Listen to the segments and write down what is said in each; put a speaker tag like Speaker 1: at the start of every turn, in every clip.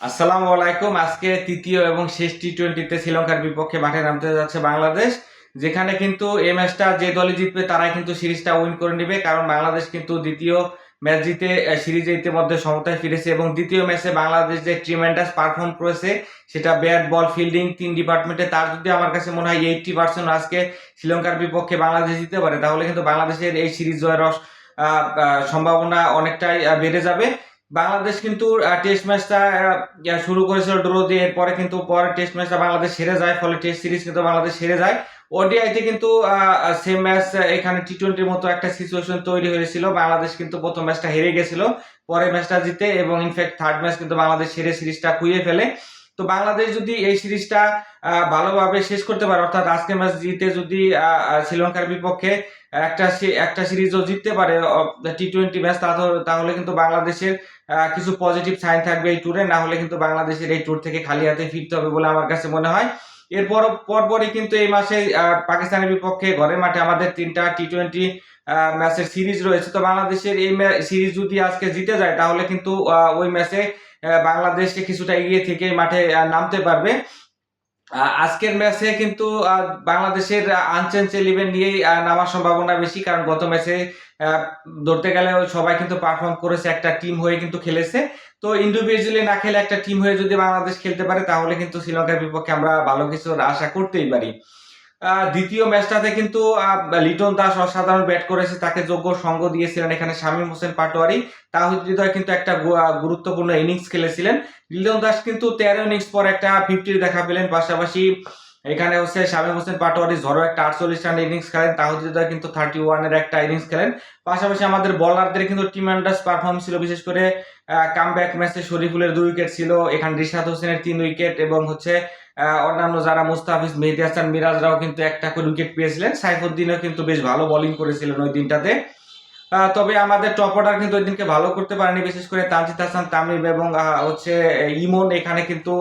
Speaker 1: আসসালামু আলাইকুম। আজকে তৃতীয় এবং শেষ টি টোয়েন্টিতে শ্রীলঙ্কার বিপক্ষে মাঠে নামতে যাচ্ছে বাংলাদেশ, যেখানে কিন্তু এই ম্যাচটা যে দলই জিতবে তারাই কিন্তু সিরিজটা উইন করে নেবে, কারণ বাংলাদেশ কিন্তু দ্বিতীয় ম্যাচ জিতে সিরিজে ইতিমধ্যে সমতায় ফিরেছে এবং দ্বিতীয় ম্যাচে বাংলাদেশ যে ট্রিমেন্ডাস পারফর্ম করেছে, সেটা ব্যাট, বল, ফিল্ডিং তিন ডিপার্টমেন্টে, তার যদি আমার কাছে মনে হয় এইটটি পার্সেন্ট আজকে শ্রীলঙ্কার বিপক্ষে বাংলাদেশ জিতে পারে, তাহলে কিন্তু বাংলাদেশের এই সিরিজ জয়ের সম্ভাবনা অনেকটাই বেড়ে যাবে। বাংলাদেশ কিন্তু টেস্ট ম্যাচটা শুরু করেছিল ড্র দিয়ে, এরপরে কিন্তু পরে টেস্ট ম্যাচটা বাংলাদেশ সেরে যায়, ফলে টেস্ট সিরিজ কিন্তু বাংলাদেশ সেরে যায়। ওডিআইতে কিন্তু সেম ম্যাচ এখানে টি টোয়েন্টির মতো একটা সিচুয়েশন তৈরি হয়েছিল। বাংলাদেশ কিন্তু প্রথম ম্যাচটা হেরে গেছিল পরে ম্যাচটা জিতে এবং ইনফ্যাক্ট থার্ড ম্যাচ কিন্তু বাংলাদেশ সেরে সিরিজটা খুইয়ে ফেলে। তো বাংলাদেশ যদি এই সিরিজটা ভালোভাবে শেষ করতে পারে, অর্থাৎ আজকে ম্যাচ জিতে যদি শ্রীলঙ্কার বিপক্ষে একটা একটা সিরিজও জিততে পারে টি টোয়েন্টি ম্যাচ তাহলে কিন্তু বাংলাদেশের কিছু পজিটিভ সাইন থাকবে এই ট্যুরে না হলে কিন্তু বাংলাদেশের এই ট্যুর থেকে খালি হাতে ফিরতে হবে বলে আমার কাছে মনে হয়। এরপর, পরপরই কিন্তু এই মাসে পাকিস্তানের বিপক্ষে ঘরের মাঠে আমাদের তিনটা টি টোয়েন্টি ম্যাচের সিরিজ রয়েছে। তো বাংলাদেশের এই সিরিজ যদি আজকে জিতে যায়, তাহলে কিন্তু ওই ম্যাচে বাংলাদেশকে কিছুটা এগিয়ে থেকে মাঠে নামতে পারবে। আজকের ম্যাচে কিন্তু বাংলাদেশের আনচেঞ্জ ইলেভেন নিয়েই নামার সম্ভাবনা বেশি। কারণ গত ম্যাচে ধরতে গেলে সবাই কিন্তু পারফর্ম করেছে একটা টিম হয়ে কিন্তু খেলেছে। তো ইন্ডিভিজুয়ালি না খেলে একটা টিম হয়ে যদি বাংলাদেশ খেলতে পারে, তাহলে কিন্তু শ্রীলঙ্কার বিপক্ষে আমরা ভালো কিছুর আশা করতেই পারি। দ্বিতীয় ম্যাচটাতে কিন্তু লিটন দাস অসাধারণ ব্যাট করেছে, তাকে যোগ্য সঙ্গ দিয়েছিলেন এখানে শামীম হোসেন পাটোয়ারি। তাহিদ হৃদয় কিন্তু একটা গুরুত্বপূর্ণ ইনিংস খেলেছিলেন। লিটন দাস কিন্তু তেরো ইনিংস পর একটা ফিফটির দেখা পেলেন। পাশাপাশি এখানে হচ্ছে শামীম হোসেন পাটোয়ারি ঝড়ো একটা আটচল্লিশ রান ইনিংস খেলেন। তাহিদ হৃদয় কিন্তু থার্টি ওয়ানের একটা ইনিংস খেলেন। পাশাপাশি আমাদের বলারদের কিন্তু টিমান্ডাস পারফর্ম ছিল। বিশেষ করে কাম ব্যাক ম্যাচে শরীফুলের দুই উইকেট ছিল। এখানে রিশাদ হোসেনের তিন উইকেট এবং হচ্ছে অন্যান্য যারা মুস্তাফিজ, মেহেদি হাসান মিরাজরাও কিন্তু একটা করে উইকেট পেয়েছিলেন। সাইফুদ্দিনও কিন্তু বেশ ভালো বোলিং করেছিলেন ওই দিনটাতে। তবে আমাদের টপ অর্ডার কিন্তু ওই দিনকে ভালো করতে পারেনি, বিশেষ করে তানজিদ হাসান, তামিম এবং হচ্ছে ইমন এখানে কিন্তু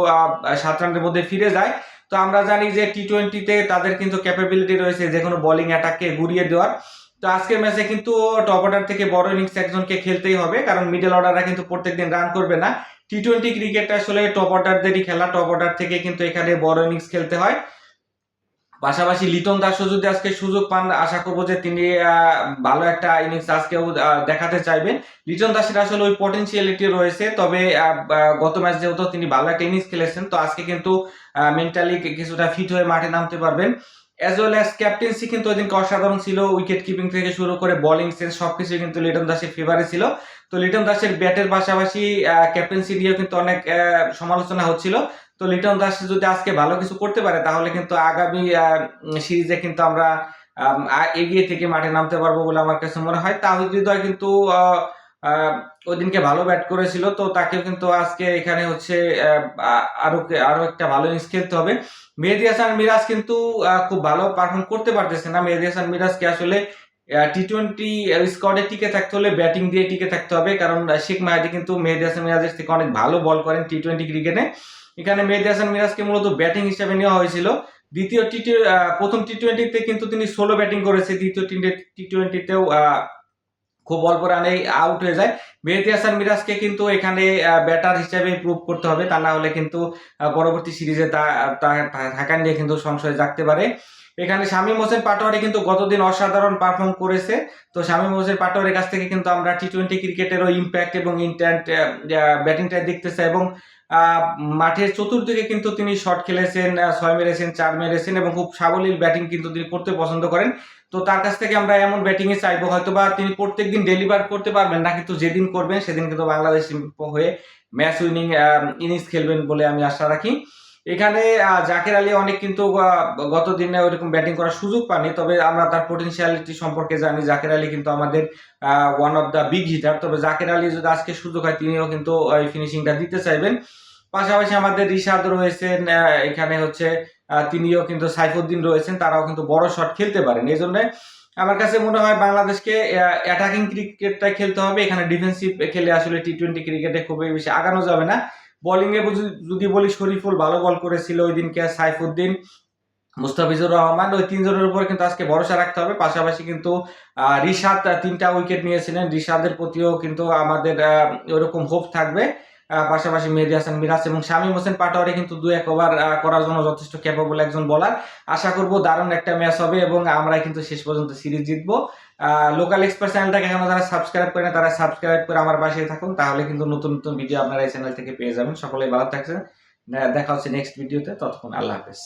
Speaker 1: সাত রানের মধ্যে ফিরে যায়। তো আমরা জানি যে টি টোয়েন্টিতে তাদের কিন্তু ক্যাপাবিলিটি রয়েছে যে কোনো বোলিং অ্যাটাককে ঘুরিয়ে দেওয়ার। তো আজকের ম্যাচে কিন্তু টপ অর্ডার থেকে বড় ইনিংস একজনকে খেলতেই হবে, কারণ মিডল অর্ডাররা কিন্তু প্রত্যেকদিন রান করবে না। টি টোয়েন্টি ক্রিকেট আসলে টপ অর্ডারদেরই খেলা টপ অর্ডার থেকে কিন্তু এখানে বড় ইনিংস খেলতে হয়। পাশাপাশি লিটন দাসও যদি আজকে সুযোগ পান, আশা করব যে তিনি ভালো একটা ইনিংস আজকেও দেখাতে চাইবেন। লিটন দাসের আসলে ওই পটেনশিয়ালিটি রয়েছে, তবে গত ম্যাচ যেহেতু তিনি ভালো একটা ইনিংস খেলেছেন, তো আজকে কিন্তু মেন্টালি কিছুটা ফিট হয়ে মাঠে নামতে পারবেন। অ্যাজ ওয়েল অ্যাজ ক্যাপ্টেন্সি কিন্তু ওই দিনকে অসাধারণ ছিল উইকেট কিপিং থেকে শুরু করে বোলিং সেন্স সবকিছু কিন্তু লিটন দাসের ফেভারে ছিল। তো লিটন দাসের ব্যাটের পাশাপাশি ক্যাপ্টেন্সি দিয়েও কিন্তু অনেক সমালোচনা হচ্ছিল। তো লিটন দাস যদি আজকে ভালো কিছু করতে পারে তাহলে কিন্তু আগামী সিরিজে কিন্তু আমরা আম, এগিয়ে থেকে মাঠে নামতে পারব বলে আমার কাছে মনে হয়। তাহিদ হৃদয় কিন্তু ওই দিনকে ভালো ব্যাট করেছিল, তো তাকেও কিন্তু আজকে এখানে হচ্ছে আরও আরও একটা ভালো ইনিংস খেলতে হবে। মেহেদি হাসান মিরাজ কিন্তু খুব ভালো পারফর্ম করতে পারতেছে না। মেহেদি হাসান মিরাজকে আসলে টি টোয়েন্টি স্কোয়াডে টিকে থাকতে হলে ব্যাটিং দিয়ে টিকে থাকতে হবে, কারণ শেখ মাহাদি কিন্তু মেহেদি হাসান মিরাজের থেকে অনেক ভালো বল করেন টি টোয়েন্টি ক্রিকেটে এখানে মেহেদি হাসান মিরাজকে মূলত ব্যাটিং হিসেবে নেওয়া হয়েছিল। দ্বিতীয় টি প্রথম টি টোয়েন্টিতে কিন্তু তিনি ষোলো ব্যাটিং করেছে। দ্বিতীয় টি টোয়েন্টিতেও খুব অল্প রানে আউট হয়ে যায়। মেহেদি হাসান মিরাজকে কিন্তু এখানে ব্যাটার হিসেবে প্রুভ করতে হবে। তা না হলে কিন্তু পরবর্তী সিরিজে তা থাকা নিয়ে কিন্তু সংশয় জাগতে পারে। এখানে শামীম হোসেন পাটোয়ারি কিন্তু গতদিন অসাধারণ পারফর্ম করেছে। তো শামীম হোসেন পাটোয়ারির কাছ থেকে কিন্তু আমরা টি টোয়েন্টি ক্রিকেটেরও ইম্প্যাক্ট এবং ইন্ট্যান্ট ব্যাটিংটা দেখতে চাই এবং মাঠের চতুর্দিকে কিন্তু তিনি শট খেলেছেন ছয় মেরেছেন, চার মেরেছেন এবং খুব সাবলীল ব্যাটিং কিন্তু তিনি করতে পছন্দ করেন। তো তার কাছ থেকে আমরা এমন ব্যাটিং এ চাইব হয়তো বা তিনি প্রত্যেকদিন ডেলিভার করতে পারবেন না কিন্তু যেদিন করবেন সেদিন কিন্তু বাংলাদেশ হয়ে ম্যাচ উইনিং ইনিংস খেলবেন বলে আমি আশা রাখি। এখানে জাকের আলী অনেক কিন্তু গত দিনে ওইরকম ব্যাটিং করার সুযোগ পাননি, তবে আমরা তার পোটেনশিয়ালিটি সম্পর্কে জানি, জাকের আলী কিন্তু আমাদের one of the big hitter তবে জাকের আলী যদি আজকে সুযোগ হয়, তিনিও কিন্তু এই ফিনিশিংটা দিতে চাইবেন। পাশাপাশি আমাদের রিশাদ রয়েছেন এখানে হচ্ছে তিনিও কিন্তু সাইফুদ্দিন রয়েছেন, তারাও কিন্তু বড় শট খেলতে পারেন। এই জন্য আমার কাছে মনে হয় বাংলাদেশকে অ্যাটাকিং ক্রিকেটটা খেলতে হবে। এখানে ডিফেন্সিভ খেলে আসলে টি টোয়েন্টি ক্রিকেটে খুবই বেশি আগানো যাবে না। বোলিং এ বুঝি- যদি বলি শরীফুল ভালো বল করেছিল ওই দিনকে সাইফুদ্দিন, মুস্তাফিজুর রহমান, ওই তিনজনের উপর কিন্তু আজকে ভরসা রাখতে হবে। পাশাপাশি কিন্তু রিশাদ তিনটা উইকেট নিয়েছিলেন। রিশাদের প্রতিও কিন্তু আমাদের ওরকম হোপ থাকবে। পাশাপাশি মেহেদি হাসান মিরাজ এবং শামীম হোসেন পাটোয়ারি কিন্তু দু এক ওভার করার জন্য যথেষ্ট ক্যাপেবল একজন বলার আশা করব দারুণ একটা ম্যাচ হবে এবং আমরা কিন্তু শেষ পর্যন্ত সিরিজ জিতবো। লোকাল এক্সপ্রেস চ্যানেলটাকে এখনও যারা সাবস্ক্রাইব করে না তারা সাবস্ক্রাইব করে আমার পাশে থাকুন। তাহলে কিন্তু নতুন নতুন ভিডিও আপনারা এই চ্যানেল থেকে পেয়ে যাবেন। সকলেই ভালো থাকছেন দেখা হচ্ছে নেক্সট ভিডিওতে ততক্ষণ আল্লাহ হাফেজ।